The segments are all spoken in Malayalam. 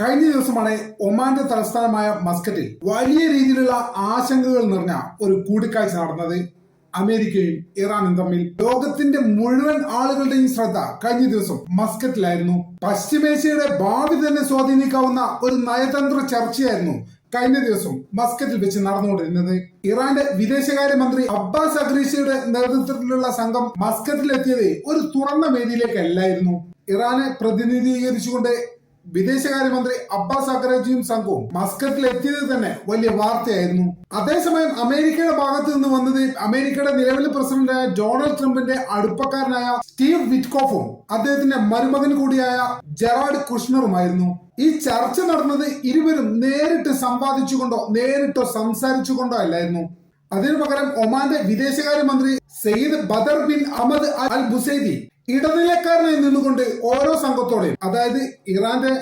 കഴിഞ്ഞ ദിവസമാണ് ഒമാന്റെ തലസ്ഥാനമായ മസ്കറ്റിൽ വലിയ രീതിയിലുള്ള ആശങ്കകൾ നിറഞ്ഞ ഒരു കൂടിക്കാഴ്ച നടന്നത് അമേരിക്കയും ഇറാനും തമ്മിൽ. ലോകത്തിന്റെ മുഴുവൻ ആളുകളുടെയും ശ്രദ്ധ കഴിഞ്ഞ ദിവസം മസ്കറ്റിലായിരുന്നു. പശ്ചിമേഷ്യയുടെ ഭാവി തന്നെ സ്വാധീനിക്കാവുന്ന ഒരു നയതന്ത്ര ചർച്ചയായിരുന്നു കഴിഞ്ഞ ദിവസം മസ്കറ്റിൽ വെച്ച് നടന്നുകൊണ്ടിരുന്നത്. ഇറാന്റെ വിദേശകാര്യമന്ത്രി അബ്ബാസ് അഗ്രീസിയുടെ നേതൃത്വത്തിലുള്ള സംഘം മസ്കറ്റിലെത്തിയത് ഒരു തുറന്ന വേദിയിലേക്കല്ലായിരുന്നു ഇറാനെ പ്രതിനിധീകരിച്ചുകൊണ്ട് വിദേശകാര്യമന്ത്രി അബ്ബാസ് അഖറേജിയും സംഘവും മസ്കറ്റിൽ എത്തിയത് തന്നെ വലിയ വാർത്തയായിരുന്നു. അതേസമയം അമേരിക്കയുടെ ഭാഗത്ത് നിന്ന് വന്നത് അമേരിക്കയുടെ നിലവിലെ പ്രസിഡന്റായ ഡൊണാൾഡ് ട്രംപിന്റെ അടുപ്പക്കാരനായ സ്റ്റീവ് വിറ്റ്കോഫും അദ്ദേഹത്തിന്റെ മരുമകൻ കൂടിയായ ജെറാഡ് കുഷ്ണറുമായിരുന്നു. ഈ ചർച്ച നടന്നത് ഇരുവരും നേരിട്ട് സംവാദിച്ചുകൊണ്ടോ നേരിട്ടോ സംസാരിച്ചുകൊണ്ടോ അല്ലായിരുന്നു. അതിനു പകരം ഒമാന്റെ വിദേശകാര്യമന്ത്രി Sayyid Badr bin Ahmed Al Busaidi ഇടനിലക്കാരനായി നിന്നുകൊണ്ട് ഓരോ സംഘത്തോടെയും അതായത് ഇറാന്റെ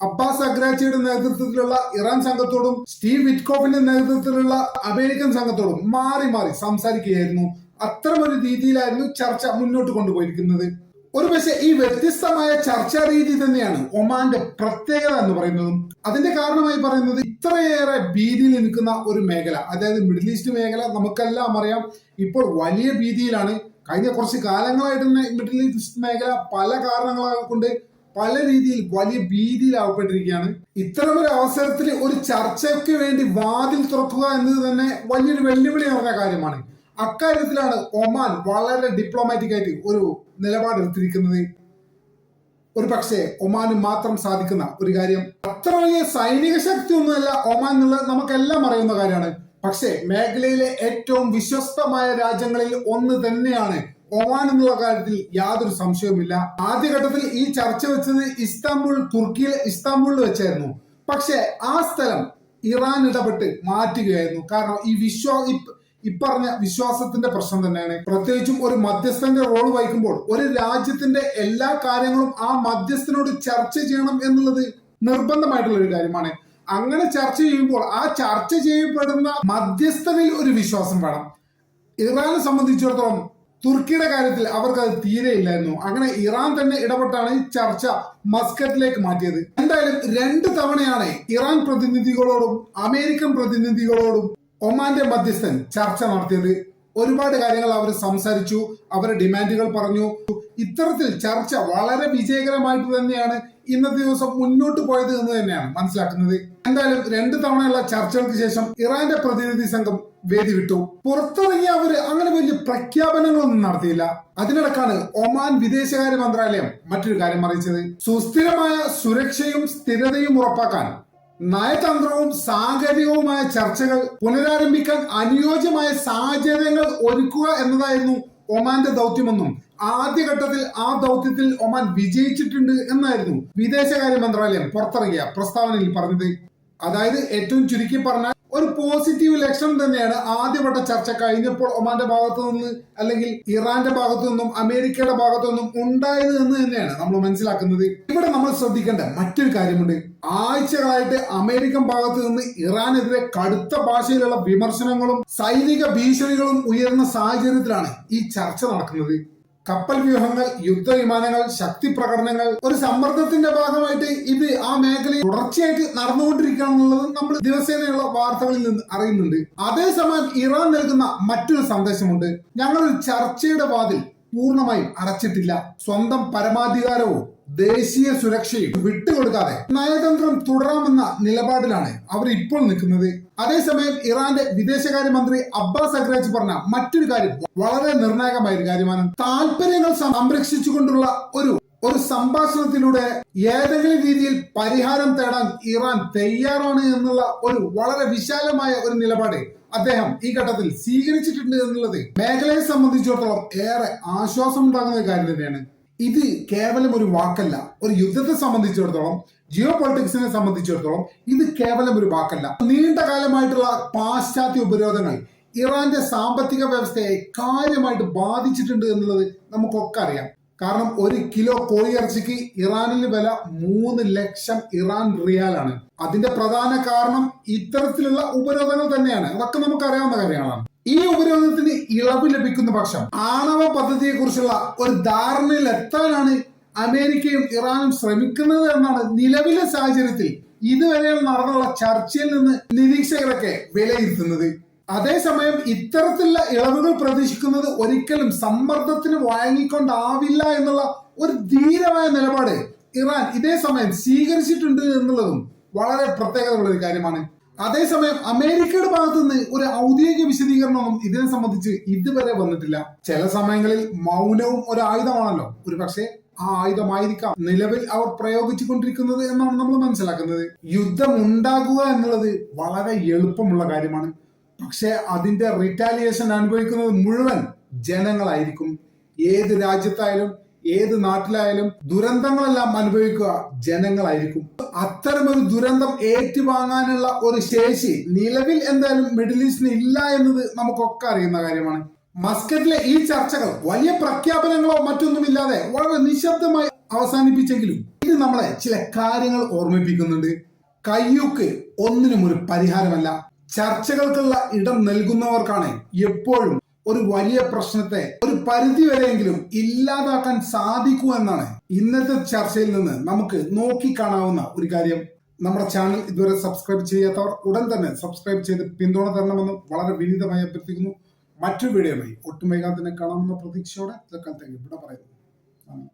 അബ്ബാസ് അഗ്രാച്ചിയുടെ നേതൃത്വത്തിലുള്ള ഇറാൻ സംഘത്തോടും സ്റ്റീവ് വിറ്റ്കോഫിന്റെ നേതൃത്വത്തിലുള്ള അമേരിക്കൻ സംഘത്തോടും മാറി മാറി സംസാരിക്കുകയായിരുന്നു. അത്തരമൊരു രീതിയിലായിരുന്നു ചർച്ച മുന്നോട്ട് കൊണ്ടുപോയിരിക്കുന്നത്. ഒരു പക്ഷേ ഈ വ്യത്യസ്തമായ ചർച്ചാ രീതി തന്നെയാണ് ഒമാന്റെ പ്രത്യേകത എന്ന് പറയുന്നതും അതിന്റെ കാരണമായി പറയുന്നത് ഇത്രയേറെ ഭീതിയിൽ നിൽക്കുന്ന ഒരു മേഖല അതായത് മിഡിൽ ഈസ്റ്റ് മേഖല നമുക്കെല്ലാം അറിയാം ഇപ്പോൾ വലിയ ഭീതിയിലാണ് കഴിഞ്ഞ കുറച്ച് കാലങ്ങളായിട്ട് തന്നെ മിഡിൽ ഈസ്റ്റ് മേഖല പല കാരണങ്ങളെ കൊണ്ട് പല രീതിയിൽ വലിയ ഭീതിയിലാവപ്പെട്ടിരിക്കുകയാണ്. ഇത്തരമൊരു അവസരത്തിൽ ഒരു ചർച്ചയ്ക്ക് വേണ്ടി വാതിൽ തുറക്കുക എന്നത് തന്നെ വലിയൊരു വെല്ലുവിളി നിറഞ്ഞ കാര്യമാണ്. അക്കാര്യത്തിലാണ് ഒമാൻ വളരെ ഡിപ്ലോമാറ്റിക് ആയിട്ട് ഒരു നിലപാടെടുത്തിരിക്കുന്നത്. ഒരു പക്ഷേ ഒമാന് മാത്രം സാധിക്കുന്ന ഒരു കാര്യം. അത്ര വലിയ സൈനിക ശക്തി ഒന്നുമല്ല ഒമാൻ എന്നുള്ളത് നമുക്കെല്ലാം അറിയുന്ന കാര്യമാണ്. പക്ഷേ മേഖലയിലെ ഏറ്റവും വിശ്വസ്തമായ രാജ്യങ്ങളിൽ ഒന്ന് തന്നെയാണ് ഒമാൻ എന്നുള്ള കാര്യത്തിൽ യാതൊരു സംശയവുമില്ല. ആദ്യഘട്ടത്തിൽ ഈ ചർച്ച വെച്ചത് ഇസ്താംബുൾ തുർക്കിയിലെ ഇസ്താംബുളിൽ വെച്ചായിരുന്നു. പക്ഷേ ആ സ്ഥലം ഇറാൻ ഇടപെട്ട് മാറ്റുകയായിരുന്നു. കാരണം ഈ വിശ്വാ ഇപ്പറഞ്ഞ വിശ്വാസത്തിന്റെ പ്രശ്നം തന്നെയാണ്. പ്രത്യേകിച്ചും ഒരു മധ്യസ്ഥന്റെ റോൾ വഹിക്കുമ്പോൾ ഒരു രാജ്യത്തിന്റെ എല്ലാ കാര്യങ്ങളും ആ മധ്യസ്ഥനോട് ചർച്ച ചെയ്യണം എന്നുള്ളത് നിർബന്ധമായിട്ടുള്ള ഒരു കാര്യമാണ്. അങ്ങനെ ചർച്ച ചെയ്യുമ്പോൾ ആ ചർച്ച ചെയ്യപ്പെടുന്ന മധ്യസ്ഥനിൽ ഒരു വിശ്വാസം വേണം. ഇറാനെ സംബന്ധിച്ചിടത്തോളം തുർക്കിയുടെ കാര്യത്തിൽ അവർക്ക് അത് തീരെ ഇല്ലായിരുന്നു. അങ്ങനെ ഇറാൻ തന്നെ ഇടപെട്ടാണ് ഈ ചർച്ച മസ്കറ്റിലേക്ക് മാറ്റിയത്. എന്തായാലും രണ്ട് തവണയാണ് ഇറാൻ പ്രതിനിധികളോടും അമേരിക്കൻ പ്രതിനിധികളോടും ഒമാന്റെ മധ്യസ്ഥൻ ചർച്ച നടത്തിയത്. ഒരുപാട് കാര്യങ്ങൾ അവർ സംസാരിച്ചു അവരുടെ ഡിമാൻഡുകൾ പറഞ്ഞു. ഇത്തരത്തിൽ ചർച്ച വളരെ വിജയകരമായിട്ട് തന്നെയാണ് ഇന്നത്തെ ദിവസം മുന്നോട്ട് പോയത് എന്ന് തന്നെയാണ് മനസ്സിലാക്കുന്നത്. എന്തായാലും രണ്ട് തവണയുള്ള ചർച്ചകൾക്ക് ശേഷം ഇറാന്റെ പ്രതിനിധി സംഘം വേദി വിട്ടു പുറത്തിറങ്ങിയ അവർ അങ്ങനെ വലിയ പ്രഖ്യാപനങ്ങളൊന്നും നടത്തിയില്ല. അതിനിടക്കാണ് ഒമാൻ വിദേശകാര്യ മന്ത്രാലയം മറ്റൊരു കാര്യം അറിയിച്ചത്. സുസ്ഥിരമായ സുരക്ഷയും സ്ഥിരതയും ഉറപ്പാക്കാൻ നയതന്ത്രവും സാഹചര്യവുമായ ചർച്ചകൾ പുനരാരംഭിക്കാൻ അനുയോജ്യമായ സാഹചര്യങ്ങൾ ഒരുക്കുക എന്നതായിരുന്നു ഒമാന്റെ ദൗത്യമെന്നും ആദ്യഘട്ടത്തിൽ ആ ദൗത്യത്തിൽ ഒമാൻ വിജയിച്ചിട്ടുണ്ട് എന്നായിരുന്നു വിദേശകാര്യ മന്ത്രാലയം പുറത്തിറങ്ങിയ പ്രസ്താവനയിൽ പറഞ്ഞത്. അതായത് ഏറ്റവും ചുരുക്കി പറഞ്ഞാൽ ഒരു പോസിറ്റീവ് ലക്ഷണം തന്നെയാണ് ആദ്യവട്ട ചർച്ച കഴിഞ്ഞപ്പോൾ ഒമാന്റെ ഭാഗത്തു നിന്ന് അല്ലെങ്കിൽ ഇറാന്റെ ഭാഗത്തു നിന്നും അമേരിക്കയുടെ ഭാഗത്തു നിന്നും ഉണ്ടായത് എന്ന് തന്നെയാണ് നമ്മൾ മനസ്സിലാക്കുന്നത്. ഇവിടെ നമ്മൾ ശ്രദ്ധിക്കേണ്ട മറ്റൊരു കാര്യമുണ്ട്. ആഴ്ചകളായിട്ട് അമേരിക്കൻ ഭാഗത്തു നിന്ന് ഇറാനെതിരെ കടുത്ത ഭാഷയിലുള്ള വിമർശനങ്ങളും സൈനിക ഭീഷണികളും ഉയർന്ന സാഹചര്യത്തിലാണ് ഈ ചർച്ച നടക്കുന്നത്. കപ്പൽ വ്യൂഹങ്ങൾ യുദ്ധവിമാനങ്ങൾ ശക്തി പ്രകടനങ്ങൾ ഒരു സമ്മർദ്ദത്തിന്റെ ഭാഗമായിട്ട് ഇത് ആ മേഖലയിൽ തുടർച്ചയായിട്ട് നടന്നുകൊണ്ടിരിക്കുകയാണെന്നുള്ളത് നമ്മൾ ദിവസേനയുള്ള വാർത്തകളിൽ നിന്ന് അറിയുന്നുണ്ട്. അതേസമയം ഇറാൻ നൽകുന്ന മറ്റൊരു സന്ദേശമുണ്ട്. ഞങ്ങൾ ചർച്ചയുടെ വാതിൽ പൂർണമായും അടച്ചിട്ടില്ല. സ്വന്തം പരമാധികാരവും ദേശീയ സുരക്ഷയും വിട്ടുകൊടുക്കാതെ നയതന്ത്രം തുടരാമെന്ന നിലപാടിലാണ് അവർ ഇപ്പോൾ നിൽക്കുന്നത്. അതേസമയം ഇറാന്റെ വിദേശകാര്യമന്ത്രി അബ്ബാസ് അഗ്രാജ് പറഞ്ഞ മറ്റൊരു കാര്യം വളരെ നിർണായകമായ ഒരു കാര്യമാണ്. താല്പര്യങ്ങൾ സംരക്ഷിച്ചുകൊണ്ടുള്ള ഒരു ഒരു സംഭാഷണത്തിലൂടെ ഏതെങ്കിലും രീതിയിൽ പരിഹാരം തേടാൻ ഇറാൻ തയ്യാറാണ് എന്നുള്ള ഒരു വളരെ വിശാലമായ ഒരു നിലപാട് അദ്ദേഹം ഈ ഘട്ടത്തിൽ സ്വീകരിച്ചിട്ടുണ്ട് എന്നുള്ളത് മേഖലയെ സംബന്ധിച്ചിടത്തോളം ഏറെ ആശ്വാസം ഉണ്ടാകുന്ന കാര്യം തന്നെയാണ്. ഇത് കേവലം ഒരു വാക്കല്ല. ഒരു യുദ്ധത്തെ സംബന്ധിച്ചിടത്തോളം ജിയോ പൊളിറ്റിക്സിനെ സംബന്ധിച്ചിടത്തോളം ഇത് കേവലം ഒരു വാക്കല്ല. നീണ്ട കാലമായിട്ടുള്ള പാശ്ചാത്യ ഉപരോധങ്ങൾ ഇറാന്റെ സാമ്പത്തിക വ്യവസ്ഥയെ കാര്യമായിട്ട് ബാധിച്ചിട്ടുണ്ട് എന്നുള്ളത് നമുക്കൊക്കെ അറിയാം. കാരണം ഒരു കിലോ കോഴിയിറച്ചിക്ക് ഇറാനിൽ വില മൂന്ന് ലക്ഷം ഇറാൻ റിയാലാണ്. അതിന്റെ പ്രധാന കാരണം ഇത്തരത്തിലുള്ള ഉപരോധങ്ങൾ തന്നെയാണ്. അതൊക്കെ നമുക്കറിയാവുന്ന കാര്യങ്ങളാണ്. ഈ ഉപരോധത്തിന് ഇളവ് ലഭിക്കുന്ന പക്ഷം ആണവ പദ്ധതിയെ കുറിച്ചുള്ള ഒരു ധാരണയിൽ എത്താനാണ് അമേരിക്കയും ഇറാനും ശ്രമിക്കുന്നത് എന്നാണ് നിലവിലെ സാഹചര്യത്തിൽ ഇതുവരെ നടന്നുള്ള ചർച്ചയിൽ നിന്ന് നിരീക്ഷകരൊക്കെ വിലയിരുത്തുന്നത്. അതേസമയം ഇത്തരത്തിലുള്ള ഇളവുകൾ പ്രതീക്ഷിക്കുന്നത് ഒരിക്കലും സമ്മർദ്ദത്തിന് വഴങ്ങിക്കൊണ്ടാവില്ല എന്നുള്ള ഒരു ധീരമായ നിലപാട് ഇറാൻ ഇതേ സമയം സ്വീകരിച്ചിട്ടുണ്ട് എന്നുള്ളതും വളരെ പ്രത്യേകതയുള്ള ഒരു കാര്യമാണ്. അതേസമയം അമേരിക്കയുടെ ഭാഗത്തു നിന്ന് ഒരു ഔദ്യോഗിക വിശദീകരണമൊന്നും ഇതിനെ സംബന്ധിച്ച് ഇതുവരെ വന്നിട്ടില്ല. ചില സമയങ്ങളിൽ മൗനവും ഒരു ആയുധമാണല്ലോ. ഒരു പക്ഷേ ആ ആയുധമായിരിക്കാം നിലവിൽ അവർ പ്രയോഗിച്ചുകൊണ്ടിരിക്കുന്നത് എന്നാണ് നമ്മൾ മനസ്സിലാക്കുന്നത്. യുദ്ധം ഉണ്ടാകുക എന്നുള്ളത് വളരെ എളുപ്പമുള്ള കാര്യമാണ്. പക്ഷേ അതിന്റെ റിറ്റാലിയേഷൻ അനുഭവിക്കുന്നത് മുഴുവൻ ജനങ്ങളായിരിക്കും. ഏത് രാജ്യത്തായാലും ഏത് നാട്ടിലായാലും ദുരന്തങ്ങളെല്ലാം അനുഭവിക്കുക ജനങ്ങളായിരിക്കും. അത്തരമൊരു ദുരന്തം ഏറ്റുവാങ്ങാനുള്ള ഒരു ശേഷി നിലവിൽ എന്തായാലും മിഡിൽ ഈസ്റ്റിന് ഇല്ല എന്നത് നമുക്കൊക്കെ അറിയുന്ന കാര്യമാണ്. മസ്കറ്റിലെ ഈ ചർച്ചകൾ വലിയ പ്രഖ്യാപനങ്ങളോ മറ്റൊന്നുമില്ലാതെ വളരെ നിശബ്ദമായി അവസാനിപ്പിച്ചെങ്കിലും ഇത് നമ്മളെ ചില കാര്യങ്ങൾ ഓർമ്മിപ്പിക്കുന്നുണ്ട്. കയ്യൂക്ക് ഒന്നിനും ഒരു പരിഹാരമല്ല. ചർച്ചകൾക്കുള്ള ഇടം നൽകുന്നവർക്കാണ് എപ്പോഴും ഒരു വലിയ പ്രശ്നത്തെ ഒരു പരിധി വരെയെങ്കിലും ഇല്ലാതാക്കാൻ സാധിക്കൂ എന്നാണ് ഇന്നത്തെ ചർച്ചയിൽ നിന്ന് നമുക്ക് നോക്കി കാണാവുന്ന ഒരു കാര്യം. നമ്മുടെ ചാനൽ ഇതുവരെ സബ്സ്ക്രൈബ് ചെയ്യാത്തവർ ഉടൻ തന്നെ സബ്സ്ക്രൈബ് ചെയ്ത് പിന്തുണ തരണമെന്ന് വളരെ വിനീതമായി അഭ്യർത്ഥിക്കുന്നു. മറ്റൊരു വീഡിയോയുമായി ഒട്ടും വൈകാതെ തന്നെ കാണാമെന്ന പ്രതീക്ഷയോടെ തൽക്കാലത്തേക്ക് ഇവിടെ പറയുന്നു.